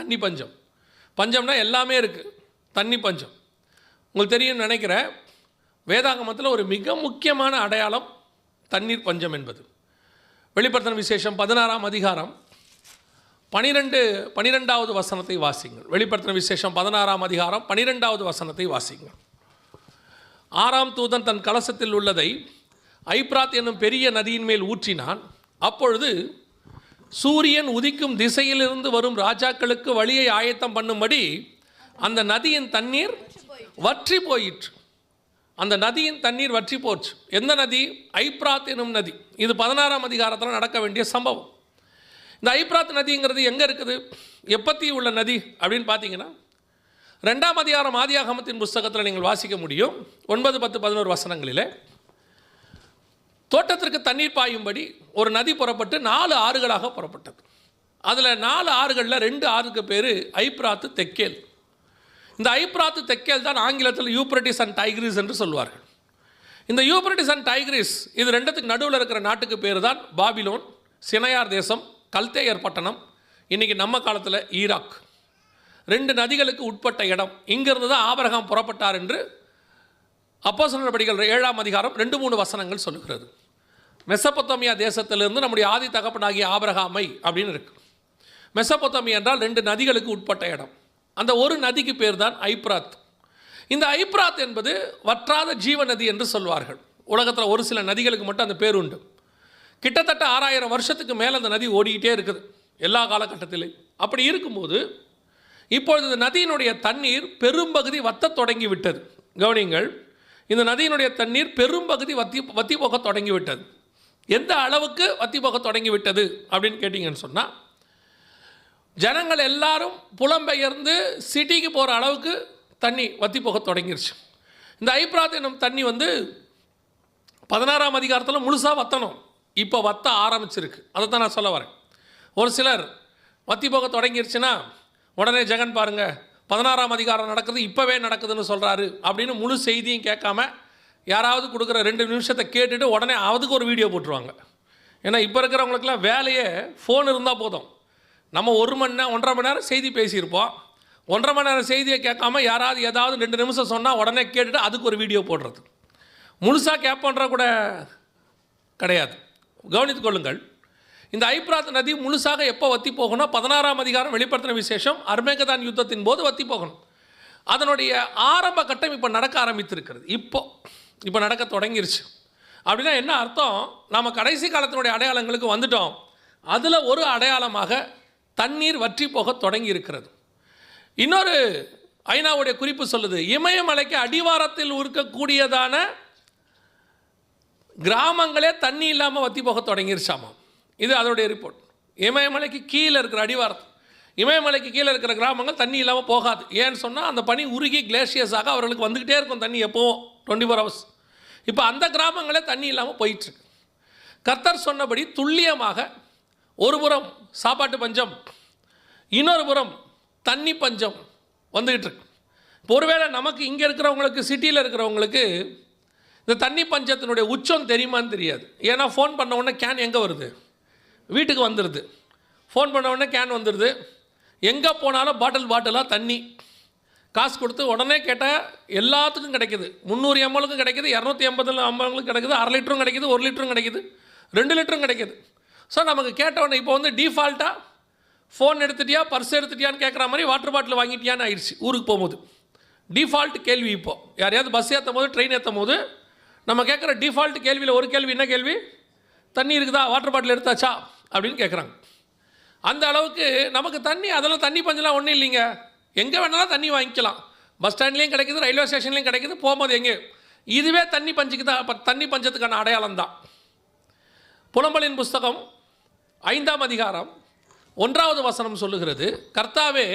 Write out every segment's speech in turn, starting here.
தண்ணி பஞ்சம். பஞ்சம்னா எல்லாமே இருக்குது தண்ணி பஞ்சம். உங்களுக்கு தெரியும்னு நினைக்கிறேன் வேதாகமத்தில் ஒரு மிக முக்கியமான அடையாளம் தண்ணீர் பஞ்சம் என்பது. வெளிப்படுத்தின விசேஷம் பதினாறாம் அதிகாரம் பனிரெண்டு பனிரெண்டாவது வசனத்தை வாசிங்கள். வெளிப்படுத்தின விசேஷம் பதினாறாம் அதிகாரம் பனிரெண்டாவது வசனத்தை வாசிங்கள். ஆறாம் தூதன் தன் கலசத்தில் உள்ளதை ஐப்ராத் என்னும் பெரிய நதியின் மேல் ஊற்றினான். அப்பொழுது சூரியன் உதிக்கும் திசையிலிருந்து வரும் ராஜாக்களுக்கு வழியை ஆயத்தம் பண்ணும்படி அந்த நதியின் தண்ணீர் வற்றி போயிற்று. அந்த நதியின் தண்ணீர் வற்றி போச்சு. எந்த நதி? ஐப்ராத் எனும் நதி. இது பதினாறாம் அதிகாரத்தில் நடக்க வேண்டிய சம்பவம். இந்த ஐப்ராத் நதிங்கிறது எங்கே இருக்குது? எப்பத்தி உள்ள நதி அப்படின்னு பார்த்தீங்கன்னா ரெண்டாம் அதிகாரம் ஆதியாகமத்தின் புஸ்தகத்தில் நீங்கள் வாசிக்க முடியும். ஒன்பது பத்து பதினோரு வசனங்களிலே. தோட்டத்திற்கு தண்ணீர் பாயும்படி ஒரு நதி புறப்பட்டு நாலு ஆறுகளாக புறப்பட்டது. அதில் நாலு ஆறுகளில் ரெண்டு ஆறுக்கு பேர் ஐப்ராத்து தெக்கேல். இந்த ஐப்ராத்து தெக்கேல் தான் ஆங்கிலத்தில் யூப்ரட்டிஸ் அண்ட் டைக்ரிஸ் என்று சொல்வார்கள். இந்த யூப்ரட்டிஸ் அண்ட் டைக்ரிஸ் இது ரெண்டுத்துக்கு நடுவில் இருக்கிற நாட்டுக்கு பேர் தான் பாபிலோன் சினையார் தேசம் கல்தேயர் பட்டணம் இன்றைக்கி நம்ம காலத்தில் ஈராக். ரெண்டு நதிகளுக்கு உட்பட்ட இடம். இங்கிருந்து தான் ஆபரகம் புறப்பட்டார் என்று அப்போ படிகள் ஏழாம் அதிகாரம் ரெண்டு மூணு வசனங்கள் சொல்லுகிறது. மெசபொத்தமியா தேசத்திலிருந்து நம்முடைய ஆதி தகப்பனாகிய ஆபரகாமை அப்படின்னு இருக்கு. மெசபொத்தமியா என்றால் ரெண்டு நதிகளுக்கு உட்பட்ட இடம். அந்த ஒரு நதிக்கு பேர் தான் ஐப்ராத். இந்த ஐப்ராத் என்பது வற்றாத ஜீவ நதி என்று சொல்வார்கள். உலகத்தில் ஒரு சில நதிகளுக்கு மட்டும் அந்த பேர் உண்டு. கிட்டத்தட்ட ஆறாயிரம் வருஷத்துக்கு மேலே அந்த நதி ஓடிக்கிட்டே இருக்குது. எல்லா காலகட்டத்திலையும். அப்படி இருக்கும்போது இப்பொழுது இந்த நதியினுடைய தண்ணீர் பெரும்பகுதி வத்தத் தொடங்கி விட்டது கவனிங்கள் இந்த நதியினுடைய தண்ணீர் பெரும்பகுதி வத்தி வத்தி போக தொடங்கி விட்டது எந்த அளவுக்கு வத்தி போக தொடங்கி விட்டது அப்படின்னு கேட்டிங்கன்னு சொன்னால் ஜனங்கள் எல்லாரும் புலம்பெயர்ந்து சிட்டிக்கு போகிற அளவுக்கு தண்ணி வத்தி போக தொடங்கிருச்சு. இந்த ஐப்ராத் என்னும் தண்ணி வந்து பதினாறாம் அதிகாரத்தில் முழுசாக வத்தணும். இப்போ வத்த ஆரம்பிச்சிருக்கு. அதை தான் நான் சொல்ல வரேன். ஒரு சிலர் வத்தி போக தொடங்கிருச்சுன்னா உடனே ஜெகன் பாருங்கள் பதினாறாம் அதிகாரம் நடக்குது இப்போவே நடக்குதுன்னு சொல்கிறாரு அப்படின்னு முழு செய்தியும் கேட்காம யாராவது கொடுக்குற ரெண்டு நிமிஷத்தை கேட்டுட்டு உடனே அதுக்கு ஒரு வீடியோ போட்டுருவாங்க. ஏன்னா இப்போ இருக்கிறவங்களுக்குலாம் வேலையே ஃபோன் இருந்தால் போதும். நம்ம ஒரு மணி நேரம் ஒன்றரை மணி நேரம் செய்தி பேசியிருப்போம். ஒன்றரை மணி நேரம் செய்தியை கேட்காம யாராவது ஏதாவது ரெண்டு நிமிஷம் சொன்னால் உடனே கேட்டுட்டு அதுக்கு ஒரு வீடியோ போடுறது. முழுசாக கேட்போன்ற கூட கிடையாது. கவனித்துக் கொள்ளுங்கள். இந்த ஐப்ராத் நதி முழுசாக எப்போ வத்தி போகணும் பதினாறாம் அதிகாரம் வெளிப்படுத்தின விசேஷம் அர்மேகதான் யுத்தத்தின் போது வத்தி போகணும். அதனுடைய ஆரம்ப கட்டம் இப்போ நடக்க ஆரம்பித்திருக்கிறது. இப்போது இப்போ நடக்க தொடங்கிருச்சு. அப்படின்னா என்ன அர்த்தம்? நாம் கடைசி காலத்தினுடைய அடையாளங்களுக்கு வந்துட்டோம். அதில் ஒரு அடையாளமாக தண்ணீர் வற்றி போக தொடங்கி இருக்கிறது இன்னொரு ஐநாவுடைய குறிப்பு சொல்லுது இமயமலைக்கு அடிவாரத்தில் இருக்கக்கூடியதான கிராமங்களே தண்ணி இல்லாமல் வற்றி போக தொடங்கிருச்சாமாம் இது அதோடைய ரிப்போர்ட் இமயமலைக்கு கீழே இருக்கிற அடிவாரத்து இமயமலைக்கு கீழே இருக்கிற கிராமங்கள் தண்ணி இல்லாமல் போகாது. ஏன்னு சொன்னால் அந்த பனி உருகி கிளேஷியஸாக அவர்களுக்கு வந்துக்கிட்டே இருக்கும் தண்ணி எப்போவும் டுவெண்ட்டி ஃபோர் ஹவர்ஸ் இப்போ அந்த கிராமங்களே தண்ணி இல்லாமல் போயிட்டுருக்கு. கர்த்தர் சொன்னபடி துல்லியமாக ஒரு புறம் சாப்பாட்டு பஞ்சம் இன்னொரு புறம் தண்ணி பஞ்சம் வந்துக்கிட்டு இருக்கு இப்போ ஒருவேளை நமக்கு இங்கே இருக்கிறவங்களுக்கு சிட்டியில் இருக்கிறவங்களுக்கு இந்த தண்ணி பஞ்சத்தினுடைய உச்சம் தெரியுமான்னு தெரியாது. ஏன்னா ஃபோன் பண்ண உடனே கேன் எங்கே வருது? வீட்டுக்கு வந்துடுது ஃபோன் பண்ண உடனே கேன் வந்துடுது எங்கே போனாலும் பாட்டில் பாட்டிலாக தண்ணி. காசு கொடுத்து உடனே கேட்டால் எல்லாத்துக்கும் கிடைக்குது. முந்நூறு எம்எலுக்கும் கிடைக்குது இரநூத்தி ஐம்பது ஐம்பதுக்கும் கிடைக்குது அரை லிட்டரும் கிடைக்குது ஒரு லிட்டரும் கிடைக்குது ரெண்டு லிட்டரும் கிடைக்குது. ஸோ நமக்கு கேட்ட உடனே இப்போ வந்து டிஃபால்ட்டாக ஃபோன் எடுத்துட்டியா பர்ஸ் எடுத்துட்டியான்னு கேட்குற மாதிரி வாட்டர் பாட்டில் வாங்கிட்டியான்னு ஆயிடுச்சு ஊருக்கு போகும்போது. டிஃபால்ட் கேள்வி இப்போது யாரையாவது பஸ் ஏற்றும் போது ட்ரெயின் ஏற்றும் போது நம்ம கேட்குற டிஃபால்ட் கேள்வியில் ஒரு கேள்வி என்ன கேள்வி? தண்ணி இருக்குதா? வாட்டர் பாட்டில் எடுத்தாச்சா? அப்படின்னு கேட்குறாங்க அந்த அளவுக்கு நமக்கு தண்ணி அதெல்லாம் தண்ணி பஞ்செல்லாம் ஒன்றும் இல்லைங்க. எங்கே வேணாலும் தண்ணி வாங்கிக்கலாம். பஸ் ஸ்டாண்ட்லேயும் கிடைக்குது ரயில்வே ஸ்டேஷன்லேயும் கிடைக்குது போகும்போது எங்கே? இதுவே தண்ணி பஞ்சுக்கு தான் தண்ணி பஞ்சத்துக்கான அடையாளம் தான். புலம்பலின் புஸ்தகம் ஐந்தாம் அதிகாரம் ஒன்றாவது வசனம் சொல்லுகிறது கர்த்தாவே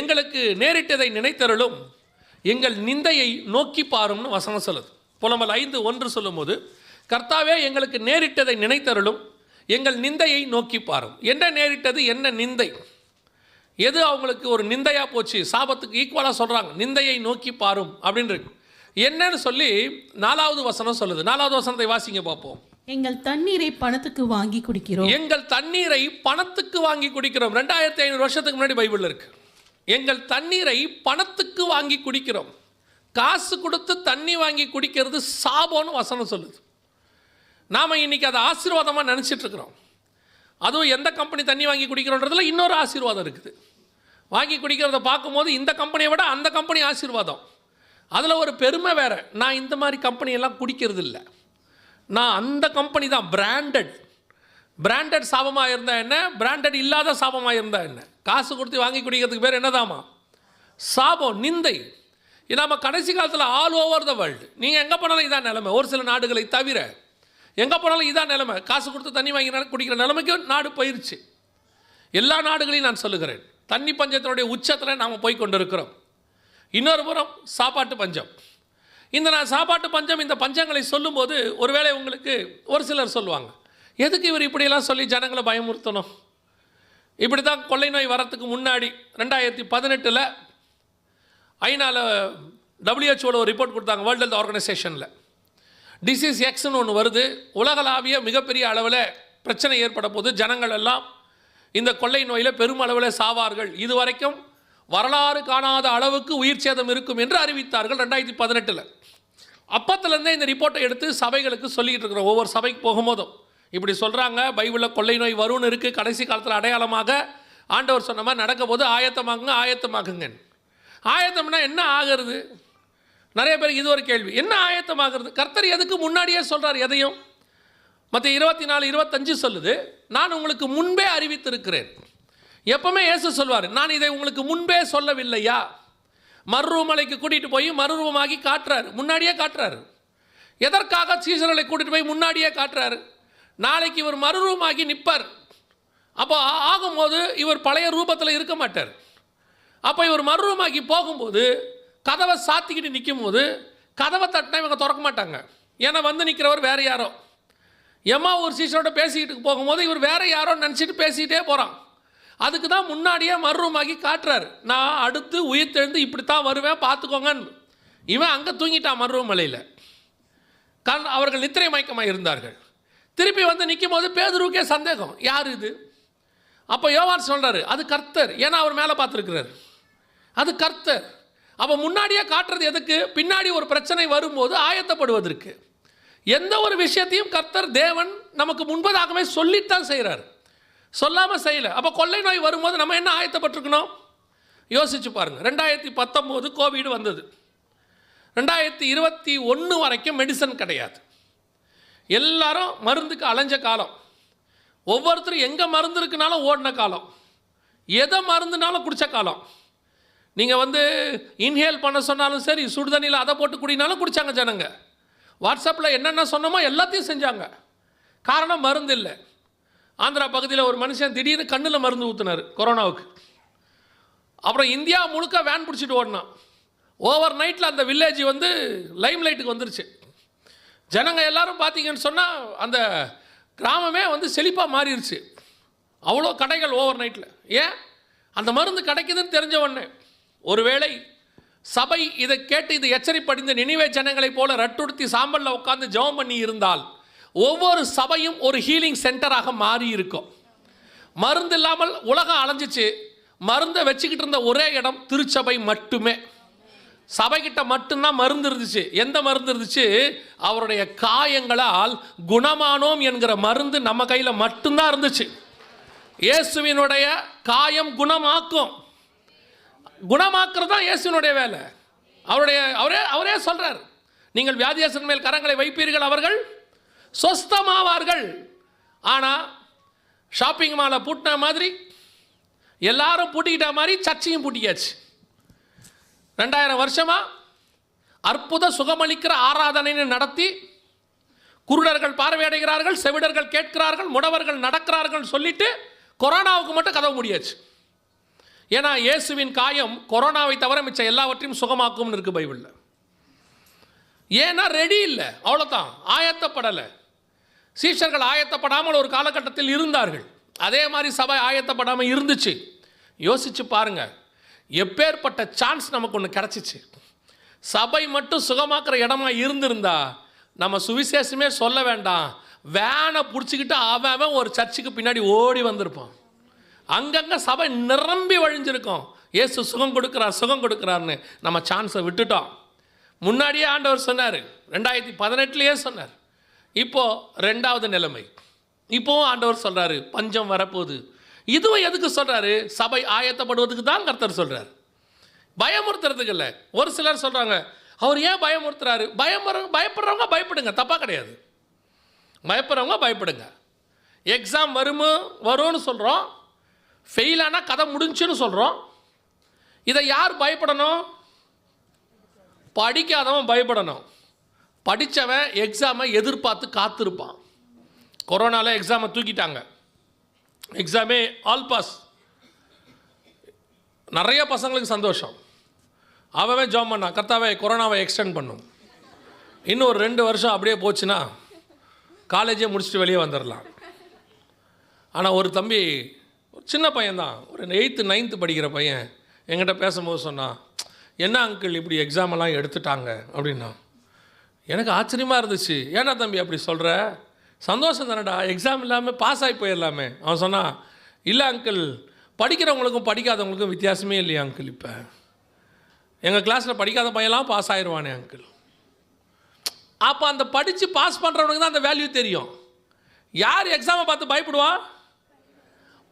எங்களுக்கு நேரிட்டதை நினைத்தருளும் எங்கள் நிந்தையை நோக்கி பாரும்னு வசனம் சொல்லுது. புலம்பல் ஐந்து ஒன்று சொல்லும்போது கர்த்தாவே எங்களுக்கு நேரிட்டதை நினைத்தருளும் எங்கள் நிந்தையை நோக்கி பாரும். என்ன நேரிட்டது என்ன நிந்தை? எது அவங்களுக்கு ஒரு நிந்தையாக போச்சு? சாபத்துக்கு ஈக்குவலாக சொல்கிறாங்க நிந்தையை நோக்கி பாரும் அப்படின்னு இருக்கு. என்னன்னு சொல்லி நாலாவது வசனம் சொல்லுது. நாலாவது வசனத்தை வாசிங்க பார்ப்போம். எங்கள் தண்ணீரை பணத்துக்கு வாங்கி குடிக்கிறோம். எங்கள் தண்ணீரை பணத்துக்கு வாங்கி குடிக்கிறோம். ரெண்டாயிரத்தி ஐநூறு வருஷத்துக்கு முன்னாடி பைபிள் இருக்கு. எங்கள் தண்ணீரை பணத்துக்கு வாங்கி குடிக்கிறோம். காசு கொடுத்து தண்ணி வாங்கி குடிக்கிறது சாபம்னு வசனம் சொல்லுது. நாம் இன்னைக்கு அதை ஆசீர்வாதமாக நினச்சிட்டு இருக்கிறோம். அதுவும் எந்த கம்பெனி தண்ணி வாங்கி குடிக்கிறோன்றதுல இன்னொரு ஆசீர்வாதம் இருக்குது. வாங்கி குடிக்கிறத பார்க்கும்போது இந்த கம்பெனியை விட அந்த கம்பெனி ஆசீர்வாதம். அதில் ஒரு பெருமை வேறு. நான் இந்த மாதிரி கம்பெனியெல்லாம் குடிக்கிறது இல்லை நான் அந்த கம்பெனி தான் பிராண்டட் பிராண்டட் சாபமாக இருந்தால் என்ன? பிராண்டட் இல்லாத சாபமாக இருந்தால் என்ன? காசு கொடுத்து வாங்கி குடிக்கிறதுக்கு பேர் என்னதாமா சாபம் நிந்தை. இது நம்ம கடைசி காலத்தில் ஆல் ஓவர் த வேர்ல்டு நீங்கள் எங்கே போனாலும் இதான் நிலமை. ஒரு சில நாடுகளை தவிர எங்கே போனாலும் இதான் நிலமை. காசு கொடுத்து தண்ணி வாங்கி குடிக்கிற நிலைமைக்கு நாடு போயிருச்சு. எல்லா நாடுகளையும் நான் சொல்லுகிறேன். தண்ணி பஞ்சத்தினுடைய உச்சத்தில் நாம் போய் கொண்டிருக்கிறோம். இன்னொரு புறம் சாப்பாட்டு பஞ்சம். இந்த நான் சாப்பாட்டு பஞ்சம் இந்த பஞ்சங்களை சொல்லும்போது ஒருவேளை உங்களுக்கு ஒரு சிலர் சொல்லுவாங்க எதுக்கு இவர் இப்படியெல்லாம் சொல்லி ஜனங்களை பயமுறுத்தணும்? இப்படி தான் கொள்ளை நோய் வரத்துக்கு முன்னாடி ரெண்டாயிரத்தி பதினெட்டில் ஐநாவில் டபிள்யூஹெச்ஓவில் ஒரு ரிப்போர்ட் கொடுத்தாங்க வேர்ல்டு ஹெல்த் ஆர்கனைசேஷனில் டிசீஸ் எக்ஸ்னு ஒன்று வருது. உலகளாவிய மிகப்பெரிய அளவில் பிரச்சனை ஏற்பட போது ஜனங்கள் எல்லாம் இந்த கொள்ளை நோயில் பெருமளவில் சாவார்கள். இதுவரைக்கும் வரலாறு காணாத அளவுக்கு உயிர் சேதம் இருக்கும் என்று அறிவித்தார்கள் ரெண்டாயிரத்தி பதினெட்டில். அப்பத்துலேருந்தே இந்த ரிப்போர்ட்டை எடுத்து சபைகளுக்கு சொல்லிக்கிட்டு இருக்கிறோம். ஒவ்வொரு சபைக்கு போகும்போதும். இப்படி சொல்கிறாங்க பைபிளில் கொள்ளை நோய் வரும்னு இருக்குது கடைசி காலத்தில் அடையாளமாக ஆண்டவர் சொன்ன மாதிரி நடக்க போது ஆயத்தமாகுங்க ஆயத்தமாகுங்க ஆயத்தம்னா என்ன ஆகிறது? நிறைய பேருக்கு இது ஒரு கேள்வி. என்ன ஆயத்தமாகிறது? கர்த்தர் எதுக்கு முன்னாடியே சொல்கிறார் எதையும்? மற்ற இருபத்தி நாலு இருபத்தஞ்சு சொல்லுது நான் உங்களுக்கு முன்பே அறிவித்திருக்கிறேன். எப்பவுமே இயேசு சொல்வார் நான் இதை உங்களுக்கு முன்பே சொல்லவில்லையா? மறுரூமலைக்கு கூட்டிகிட்டு போய் மறுரூபமாகி காட்டுறாரு முன்னாடியே காட்டுறாரு. எதற்காக சீசர்களை கூட்டிட்டு போய் முன்னாடியே காட்டுறாரு? நாளைக்கு இவர் மறுரூபமாகி நிற்பார் அப்போ ஆகும்போது இவர் பழைய ரூபத்தில் இருக்க மாட்டார். அப்போ இவர் மறுரூமாக்கி போகும்போது கதவை சாத்திக்கிட்டு நிற்கும் போது கதவை தட்டினா இவங்க திறக்க மாட்டாங்க. ஏன்னா வந்து நிற்கிறவர் வேறு யாரோ. எம்மா ஒரு சீசனோட பேசிக்கிட்டு போகும்போது இவர் வேற யாரோ நினச்சிட்டு பேசிக்கிட்டே போகிறான் அதுக்கு தான் முன்னாடியே மறுரூமாக்கி காட்டுறாரு. நான் அடுத்து உயிர்த்தெழுந்து இப்படி தான் வருவேன் பார்த்துக்கோங்கன்னு. இவன் அங்கே தூங்கிட்டான் மருவமலையில் கண் அவர்கள் நித்திரை மயக்கமாக இருந்தார்கள். திருப்பி வந்து நிற்கும் போது பேதுருவுக்கே சந்தேகம். யார் இது? அப்போ யோவான் சொல்கிறாரு அது கர்த்தர். ஏன்னா அவர் மேலே பார்த்துருக்கிறார். அது கர்த்தர். அப்போ முன்னாடியே காட்டுறது எதுக்கு? பின்னாடி ஒரு பிரச்சனை வரும்போது ஆயத்தப்படுவதற்கு. எந்த ஒரு விஷயத்தையும் கர்த்தர் தேவன் நமக்கு முன்பதாகவே சொல்லித்தான் செய்கிறார் சொல்லாமல் செய்யலை. அப்போ கொள்ளை நோய் வரும்போது நம்ம என்ன ஆயத்தப்பட்டிருக்கணும்? யோசிச்சு பாருங்கள் ரெண்டாயிரத்தி பத்தொம்போது கோவிடு வந்தது. ரெண்டாயிரத்தி இருபத்தி ஒன்று வரைக்கும் மெடிசன் கிடையாது. எல்லாரும் மருந்துக்கு அலைஞ்ச காலம். ஒவ்வொருத்தரும் எங்கே மருந்து இருக்குனாலும் ஓடின காலம். எதை மருந்துனாலும் குடித்த காலம். நீங்கள் வந்து இன்ஹேல் பண்ண சொன்னாலும் சரி சுடுதண்ணியில் அதை போட்டு குடினாலும் குடித்தாங்க ஜனங்க. வாட்ஸ்அப்பில் என்னென்ன சொன்னோமோ எல்லாத்தையும் செஞ்சாங்க. காரணம் மருந்து இல்லை. ஆந்திரா பகுதியில் ஒரு மனுஷன் திடீர்னு கண்ணில் மருந்து ஊற்றினார் கொரோனாவுக்கு. அப்புறம் இந்தியா முழுக்க வேன் பிடிச்சிட்டு ஓடினான். ஓவர் நைட்டில் அந்த வில்லேஜ் வந்து லைம் லைட்டுக்கு வந்துருச்சு. ஜனங்கள் எல்லாரும் பார்த்தீங்கன்னு சொன்னால் அந்த கிராமமே வந்து செழிப்பாக மாறிடுச்சு அவ்வளோ கடைகள் ஓவர் நைட்டில் ஏன்? அந்த மருந்து கிடைக்குதுன்னு தெரிஞ்ச உடனே. ஒருவேளை சபை இதை கேட்டு இது எச்சரிப்படைந்து நினைவே ஜனங்களைப் போல ரட்டுடுத்தி சாம்பலில் உட்காந்து ஜெபம் பண்ணி இருந்தால் ஒவ்வொரு சபையும் ஒரு ஹீலிங் சென்டராக மாறி இருக்கும். மருந்து இல்லாமல் உலகம் அலைஞ்சிச்சு. மருந்தை வச்சுக்கிட்டு இருந்த ஒரே இடம் திருச்சபை மட்டுமே. சபைக்கிட்ட மட்டும்தான் மருந்து இருந்துச்சு. எந்த மருந்து இருந்துச்சு? அவருடைய காயங்களால் குணமானோம் என்கிற மருந்து நம்ம கையில் மட்டும்தான் இருந்துச்சு. இயேசுவினுடைய காயம் குணமாக்கும். குணமாக்குறது தான் இயேசுனுடைய வேலை. அவருடைய அவரே அவரே சொல்கிறார் நீங்கள் வியாதியாசன் மேல் கரங்களை வைப்பீர்கள் அவர்கள் சொஸ்தமாவார்கள். ஆனால் ஷாப்பிங் மாலை பூட்டின மாதிரி எல்லாரும் பூட்டிக்கிட்ட மாதிரி சர்ச்சையும் பூட்டியாச்சு. ரெண்டாயிரம் வருஷமாக அற்புத சுகமளிக்கிற ஆராதனைன்னு நடத்தி குருடர்கள் பார்வையடைகிறார்கள் செவிடர்கள் கேட்கிறார்கள் முடவர்கள் நடக்கிறார்கள் சொல்லிட்டு கொரோனாவுக்கு மட்டும் கதவு முடியாச்சு. ஏன்னா இயேசுவின் காயம் கொரோனாவை தவிர மிச்ச எல்லாவற்றையும் சுகமாக்கும்னு இருக்கு பைபிளில். ஏன்னா ரெடி இல்லை. அவ்வளோதான் ஆயத்தப்படலை. சீஷர்கள் ஆயத்தப்படாமல் ஒரு காலகட்டத்தில் இருந்தார்கள். அதே மாதிரி சபை ஆயத்தப்படாமல் இருந்துச்சு. யோசிச்சு பாருங்க. எப்பேற்பட்ட சான்ஸ் நமக்கு ஒன்று கிடச்சிச்சு. சபை மட்டும் சுகமாக்குற இடமா இருந்திருந்தா நம்ம சுவிசேஷமே சொல்ல வேண்டாம். வேனை பிடிச்சிக்கிட்டு அவன் அவன் ஒரு சர்ச்சுக்கு பின்னாடி ஓடி வந்திருப்பான். அங்கங்கே சபை நிரம்பி வழிஞ்சிருக்கோம். இயேசு சுகம் கொடுக்குறார் சுகம் கொடுக்குறாருன்னு நம்ம சான்ஸை விட்டுட்டோம். முன்னாடியே ஆண்டவர் சொன்னார் ரெண்டாயிரத்தி பதினெட்டுலேயே சொன்னார். இப்போது ரெண்டாவது நிலைமை. இப்போவும் ஆண்டவர் சொல்கிறாரு பஞ்சம் வரப்போகுது. இதுவும் எதுக்கு சொல்கிறாரு சபை ஆயத்தப்படுவதுக்கு தான் கர்த்தர் சொல்கிறார் பயமுறுத்துறதுக்கு இல்லை. ஒரு சிலர் சொல்கிறாங்க அவர் ஏன் பயமுறுத்துறாரு? பயமுற பயப்படுறவங்க பயப்படுங்க தப்பாக கிடையாது. பயப்படுறவங்க பயப்படுங்க. எக்ஸாம் வருமோ வரும்னு சொல்கிறோம் ஃபெயிலானா கதை முடிஞ்சுன்னு சொல்கிறோம் இதை யார் பயப்படணும்? படிக்காதவன் பயப்படணும். படித்தவன் எக்ஸாமை எதிர்பார்த்து காத்திருப்பான். கொரோனாவில் எக்ஸாமை தூக்கிட்டாங்க. எக்ஸாமே ஆல் பாஸ் நிறைய பசங்களுக்கு சந்தோஷம். அவன் ஜாம் பண்ணான் கர்த்தாவே கொரோனாவை எக்ஸ்டெண்ட் பண்ணும். இன்னும் ஒரு ரெண்டு வருஷம் அப்படியே போச்சுன்னா காலேஜே முடிச்சுட்டு வெளியே வந்துடலாம் ஆனால் ஒரு தம்பி சின்ன பையன்தான். ஒரு எயித்து நைன்த்து படிக்கிற பையன். என்கிட்ட பேசும்போது சொன்னான் என்ன அங்கிள் இப்படி எக்ஸாமெல்லாம் எடுத்துட்டாங்க? அப்படின்னா எனக்கு ஆச்சரியமாக இருந்துச்சு. ஏன்னா தம்பி அப்படி சொல்கிற சந்தோஷம் தானடா. எக்ஸாம் இல்லாமல் பாஸ் ஆகி போயிடலாமே. அவன் சொன்னான் இல்லை அங்கிள் படிக்கிறவங்களுக்கும் படிக்காதவங்களுக்கும் வித்தியாசமே இல்லையா அங்கிள் இப்போ? எங்கள் கிளாஸில் படிக்காத பையன்லாம் பாஸ் ஆயிடுவானே அங்கிள் அப்போ அந்த படித்து பாஸ் பண்ணுறவனுக்கு தான் அந்த வேல்யூ தெரியும். யார் எக்ஸாமை பார்த்து பயப்படுவான்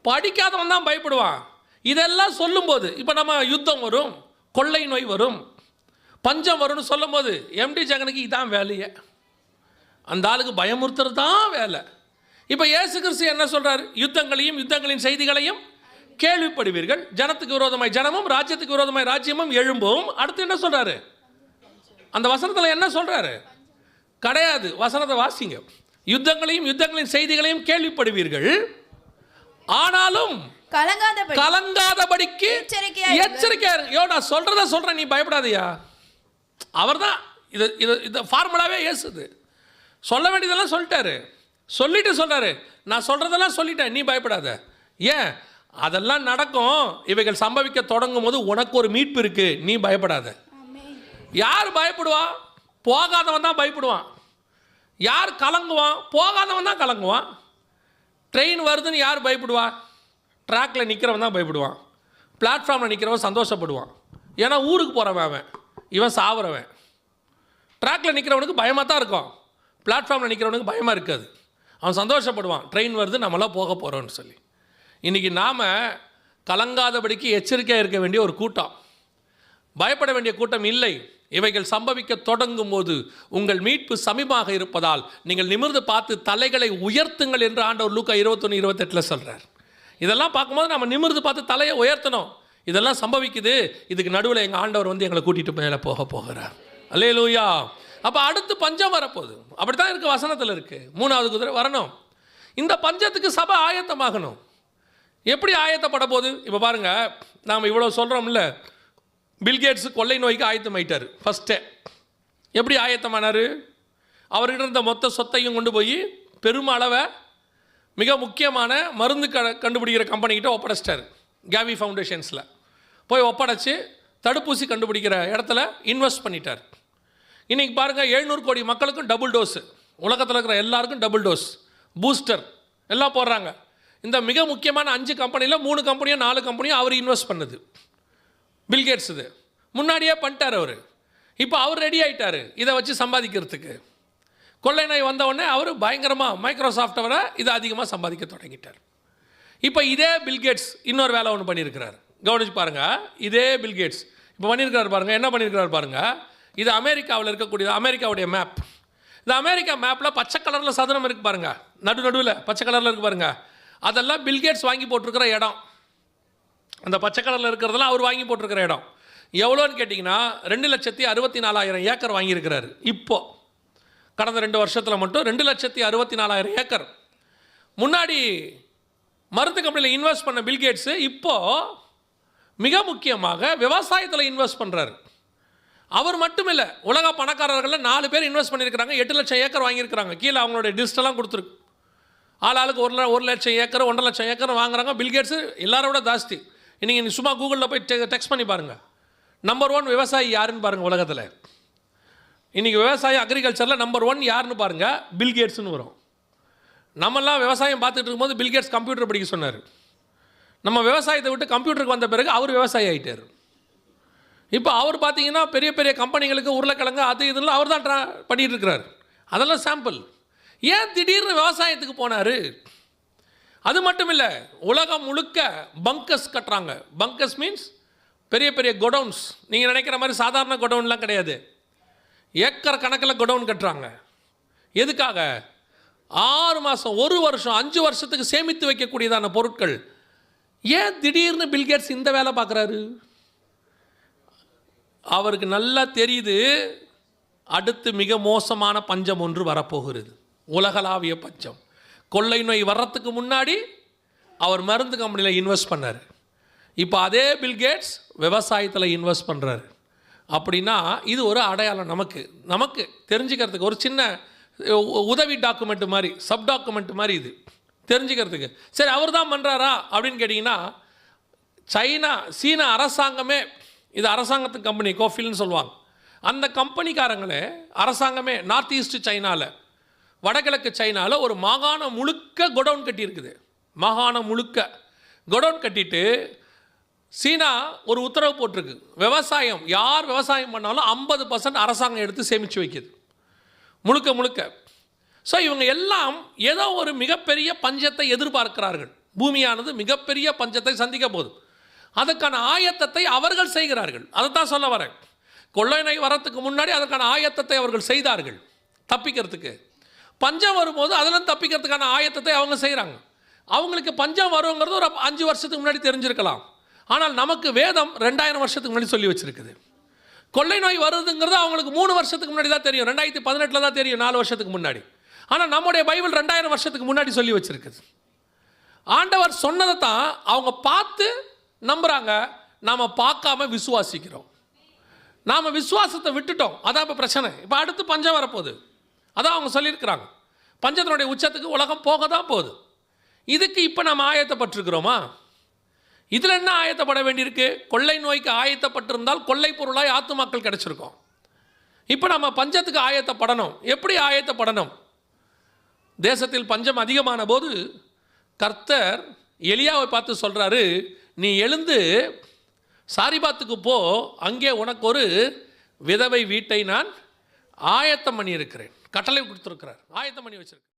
படிக்காதவன் தான் பயப்படுவான். இதெல்லாம் சொல்லும்போது இப்போ நம்ம யுத்தம் வரும் கொள்ளை நோய் வரும். பஞ்சம் வரும்னு சொல்லும்போது எம்டி ஜெகனுக்கு இதான் வேலையே. அந்த ஆளுக்கு பயமுறுத்துறது தான் வேலை. இப்போ இயேசு கிறிஸ்து என்ன சொல்கிறார் யுத்தங்களையும் யுத்தங்களின் செய்திகளையும் கேள்விப்படுவீர்கள். ஜனத்துக்கு விரோதமாய் ஜனமும் ராஜ்யத்துக்கு விரோதமாய் ராஜ்யமும் எழும்பும். அடுத்து என்ன சொல்கிறாரு அந்த வசனத்தில் என்ன சொல்கிறாரு கிடையாது. வசனத்தை வாசிங்க. யுத்தங்களையும் யுத்தங்களின் செய்திகளையும் கேள்விப்படுவீர்கள். ஆனாலும் கலங்காதபடி கலங்காதபடிக்கு எச்சரிக்கையா. யோ நான் சொல்றத சொல்றேன் நீ பயப்படாதயா. அவர்தான் இது இது இந்த ஃபார்முலாவே ஏசுது. சொல்ல வேண்டியதெல்லாம் சொல்லிட்டாரு. சொல்லிட்டு சொல்றாரு. நான் சொல்றதெல்லாம் சொல்லிட்டேன் நீ பயப்படாத. ஏன்? அதெல்லாம் நடக்கும். இவைகள் சம்பவிக்க தொடங்கும் போது உனக்கு ஒரு மீட்பு இருக்கு நீ பயப்படாத. யார் பயப்படுவா? போகாதவன் தான் பயப்படுவான். யார் கலங்குவான்? போகாதவன் தான் கலங்குவான். ட்ரெயின் வருதுன்னு யார் பயப்படுவா? ட்ராக்ல நிற்கிறவன் தான் பயப்படுவான். பிளாட்ஃபார்மில் நிற்கிறவன் சந்தோஷப்படுவான். ஏன்னா ஊருக்கு போகிறவன் அவன். இவன் சாவுறவன். ட்ராக்ல நிற்கிறவனுக்கு பயமாக தான் இருக்கும். பிளாட்ஃபார்மில் நிற்கிறவனுக்கு பயமாக இருக்காது. அவன் சந்தோஷப்படுவான். ட்ரெயின் வருது நம்மளாம் போக போகிறோம்னு சொல்லி. இன்றைக்கி நாம் கலங்காதபடிக்கு எச்சரிக்கையாக இருக்க வேண்டிய ஒரு கூட்டம். பயப்பட வேண்டிய கூட்டம் இல்லை. இவைகள் சம்பவிக்க தொடங்கும் போது உங்கள் மீட்பு சமீபமாக இருப்பதால் நீங்கள் நிமிர்ந்து பார்த்து தலைகளை உயர்த்துங்கள் என்று ஆண்டவர் லூக்கா இருபத்தொன்று இருபத்தெட்டில் சொல்கிறார் இதெல்லாம் பார்க்கும்போது நம்ம நிமிர்ந்து பார்த்து தலையை உயர்த்தணும். இதெல்லாம் சம்பவிக்குது. இதுக்கு நடுவில் எங்கள் ஆண்டவர் வந்து எங்களை கூட்டிகிட்டு மேலே போக போகிறார். அல்லே லூயா அப்போ அடுத்து பஞ்சம் வரப்போகுது. அப்படி தான் இருக்குது வசனத்தில் இருக்குது மூணாவது குதிரை வரணும். இந்த பஞ்சத்துக்கு சபை ஆயத்தமாகணும். எப்படி ஆயத்தப்பட போகுது? இப்போ பாருங்கள் நாம் இவ்வளோ சொல்கிறோம்ல பில்கேட்ஸ் கொள்ளை நோய்க்கு ஆயத்தமாயிட்டார் ஃபஸ்ட்டே எப்படி ஆயத்தமானார்? அவர்கிட்ட இருந்த மொத்த சொத்தையும் கொண்டு போய் பெருமளவை மிக முக்கியமான மருந்து க கண்டுபிடிக்கிற கம்பெனிக்கிட்ட ஒப்படைச்சிட்டார். கேவி ஃபவுண்டேஷன்ஸில் போய் ஒப்படைச்சு தடுப்பூசி கண்டுபிடிக்கிற இடத்துல இன்வெஸ்ட் பண்ணிட்டார். இன்றைக்கி பாருங்கள் எழுநூறு கோடி மக்களுக்கும் டபுள் டோஸு உலகத்தில் இருக்கிற எல்லாருக்கும் டபுள் டோஸ் பூஸ்டர் எல்லாம் போடுறாங்க. இந்த மிக முக்கியமான அஞ்சு கம்பெனியில் மூணு கம்பெனியும் நாலு கம்பெனியும் அவர் இன்வெஸ்ட் பண்ணுது. பில்கேட்ஸ் இது. முன்னாடியே பண்ணிட்டார் அவர். இப்போ அவர் ரெடி ஆகிட்டார் இதை வச்சு சம்பாதிக்கிறதுக்கு. கொள்ளை நோய் வந்தவுடனே அவர் பயங்கரமாக மைக்ரோசாஃப்ட்டை விட இதை அதிகமாக சம்பாதிக்க தொடங்கிட்டார். இப்போ இதே பில்கேட்ஸ் இன்னொரு வேலை ஒன்று பண்ணியிருக்கிறார். கவனிச்சு பாருங்கள் இதே பில்கேட்ஸ் இப்போ பண்ணியிருக்கிறார் பாருங்கள் என்ன பண்ணியிருக்கிறார் பாருங்கள் இது அமெரிக்காவில் இருக்கக்கூடியது அமெரிக்காவுடைய மேப் இந்த அமெரிக்கா மேப்பில் பச்சை கலரில் சதுரம் இருக்கு பாருங்கள் நடு நடுவில் பச்சை கலரில் இருக்குது பாருங்கள் அதெல்லாம் பில்கேட்ஸ் வாங்கி போட்டிருக்கிற இடம். அந்த பச்சை கலரில் இருக்கிறதெல்லாம் அவர் வாங்கி போட்டிருக்கிற இடம். எவ்வளோன்னு கேட்டிங்கன்னா ரெண்டு லட்சத்தி அறுபத்தி நாலாயிரம் ஏக்கர் வாங்கியிருக்கிறாரு. இப்போ கடந்த ரெண்டு வருஷத்தில் மட்டும் ரெண்டு லட்சத்தி அறுபத்தி நாலாயிரம் ஏக்கர். முன்னாடி மருந்து கம்பெனியில் இன்வெஸ்ட் பண்ண பில்கேட்ஸு இப்போது மிக முக்கியமாக விவசாயத்தில் இன்வெஸ்ட் பண்ணுறாரு அவர் மட்டும் இல்லை உலக பணக்காரர்களில் நாலு பேர் இன்வெஸ்ட் பண்ணியிருக்கிறாங்க எட்டு லட்சம் ஏக்கர் வாங்கியிருக்கிறாங்க. கீழே அவங்களுடைய டிஸ்டெல்லாம் கொடுத்துருக்கு. ஆள் ஆளுக்கு ஒரு ஒரு லட்சம் ஏக்கர் ஒன்றரை லட்சம் ஏக்கர் வாங்குறாங்க. பில்கேட்ஸு எல்லாரோட ஜாஸ்தி. இன்றைக்கி நீ சும்மா கூகுளில் போய் டெக்ஸ்ட் பண்ணி பாருங்கள் நம்பர் ஒன் விவசாயி யாருன்னு பாருங்கள் உலகத்தில். இன்றைக்கி விவசாயம் அக்ரிகல்ச்சரில் நம்பர் ஒன் யாருன்னு பாருங்கள் பில்கேட்ஸ்னு வரும். நம்மெல்லாம் விவசாயம் பார்த்துட்டு இருக்கும்போது பில்கேட்ஸ் கம்ப்யூட்டர் படிக்க சொன்னார். நம்ம விவசாயத்தை விட்டு கம்ப்யூட்டருக்கு வந்த பிறகு அவர் விவசாயி ஆயிட்டார். இப்போ அவர் பார்த்தீங்கன்னா பெரிய பெரிய கம்பெனிகளுக்கு உருளைக்கிழங்கு அது இதெல்லாம் அவர் தான் ட்ரா பண்ணிகிட்டு இருக்கிறார். அதெல்லாம் சாம்பிள் ஏன் திடீர்னு விவசாயத்துக்கு போனார்? அது மட்டும் இல்லை உலகம் முழுக்க பங்கர்ஸ் கட்டுறாங்க. பங்கர்ஸ் மீன்ஸ் பெரிய பெரிய கொடவுன்ஸ் நீங்கள் நினைக்கிற மாதிரி சாதாரண கொடவுன்லாம் கிடையாது. ஏக்கர் கணக்கில் கொடவுன் கட்டுறாங்க. எதுக்காக? ஆறு மாதம் ஒரு வருஷம் அஞ்சு வருஷத்துக்கு சேமித்து வைக்கக்கூடியதான பொருட்கள். ஏன் திடீர்னு பில்கேட்ஸ் இந்த வேலை பார்க்குறாரு? அவருக்கு நல்லா தெரியுது அடுத்து மிக மோசமான பஞ்சம் ஒன்று வரப்போகிறது. உலகளாவிய பஞ்சம். கொள்ளை நோய் வர்றதுக்கு முன்னாடி அவர் மருந்து கம்பெனியில் இன்வெஸ்ட் பண்ணார். இப்போ அதே பில்கேட்ஸ் விவசாயத்தில் இன்வெஸ்ட் பண்ணுறாரு அப்படின்னா இது ஒரு அடையாளம் நமக்கு. நமக்கு தெரிஞ்சுக்கிறதுக்கு ஒரு சின்ன உ- உதவி டாக்குமெண்ட் மாதிரி சப் டாக்குமெண்ட் மாதிரி இது. தெரிஞ்சுக்கிறதுக்கு. சரி அவர் தான் பண்ணுறாரா அப்படின்னு கேட்டிங்கன்னா சைனா சீன அரசாங்கமே இது அரசாங்கத்து கம்பெனி கோஃபில்னு சொல்லுவாங்க. அந்த கம்பெனிக்காரங்களே அரசாங்கமே நார்த் ஈஸ்ட் சைனாவில் வடகிழக்கு சைனாவில் ஒரு மாகாணம் முழுக்க கொடவுன் கட்டியிருக்குது. மாகாணம் முழுக்க கொடவுன் கட்டிட்டு சீனா ஒரு உத்தரவு போட்டிருக்கு. விவசாயம் யார் விவசாயம் பண்ணாலும் ஐம்பது பர்சன்ட் அரசாங்கம் எடுத்து சேமித்து வைக்குது. முழுக்க முழுக்க. ஸோ இவங்க எல்லாம் ஏதோ ஒரு மிகப்பெரிய பஞ்சத்தை எதிர்பார்க்கிறார்கள். பூமியானது மிகப்பெரிய பஞ்சத்தை சந்திக்க போகுது. அதுக்கான ஆயத்தத்தை அவர்கள் செய்கிறார்கள். அதை தான் சொல்ல வரேன். கொள்ளை நோய் வரத்துக்கு முன்னாடி அதற்கான ஆயத்தத்தை அவர்கள் செய்தார்கள். தப்பிக்கிறதுக்கு. பஞ்சம் வரும்போது அதெல்லாம் தப்பிக்கிறதுக்கான ஆயத்தத்தை அவங்க செய்கிறாங்க அவங்களுக்கு பஞ்சம் வருங்கிறது ஒரு அஞ்சு வருஷத்துக்கு முன்னாடி தெரிஞ்சிருக்கலாம். ஆனால் நமக்கு வேதம் ரெண்டாயிரம் வருஷத்துக்கு முன்னாடி சொல்லி வச்சிருக்குது. கொள்ளை நோய் வருதுங்கிறது அவங்களுக்கு மூணு வருஷத்துக்கு முன்னாடி தான் தெரியும். ரெண்டாயிரத்தி பதினெட்டில் தான் தெரியும் நாலு வருஷத்துக்கு முன்னாடி. ஆனால் நம்முடைய பைபிள் ரெண்டாயிரம் வருஷத்துக்கு முன்னாடி சொல்லி வச்சிருக்குது. ஆண்டவர் சொன்னதை தான் அவங்க பார்த்து நம்புகிறாங்க நாம் பார்க்காம விசுவாசிக்கிறோம். நாம் விசுவாசத்தை விட்டுட்டோம். அதான் இப்போ பிரச்சனை. இப்போ அடுத்து பஞ்சம் வரப்போகுது. அதான் அவங்க சொல்லியிருக்கிறாங்க. பஞ்சத்தினுடைய உச்சத்துக்கு உலகம் போக தான் போகுது. இதுக்கு இப்போ நம்ம ஆயத்தப்பட்டிருக்கிறோமா? இதில் என்ன ஆயத்தப்பட வேண்டியிருக்கு? கொள்ளை நோய்க்கு ஆயத்தப்பட்டிருந்தால் கொள்ளை பொருளாய் ஆத்துமாக்கள் கிடச்சிருக்கோம். இப்போ நம்ம பஞ்சத்துக்கு ஆயத்தப்படணும். எப்படி ஆயத்தப்படணும்? தேசத்தில் பஞ்சம் அதிகமான போது கர்த்தர் எலியாவை பார்த்து சொல்கிறாரு நீ எழுந்து சாரிபாத்துக்கு போ அங்கே உனக்கு ஒரு விதவை வீட்டை நான் ஆயத்தம் பண்ணியிருக்கிறேன். கட்டளை கொடுத்துருக்கிறார் ஆயத்தம் பண்ணி வச்சிருக்கு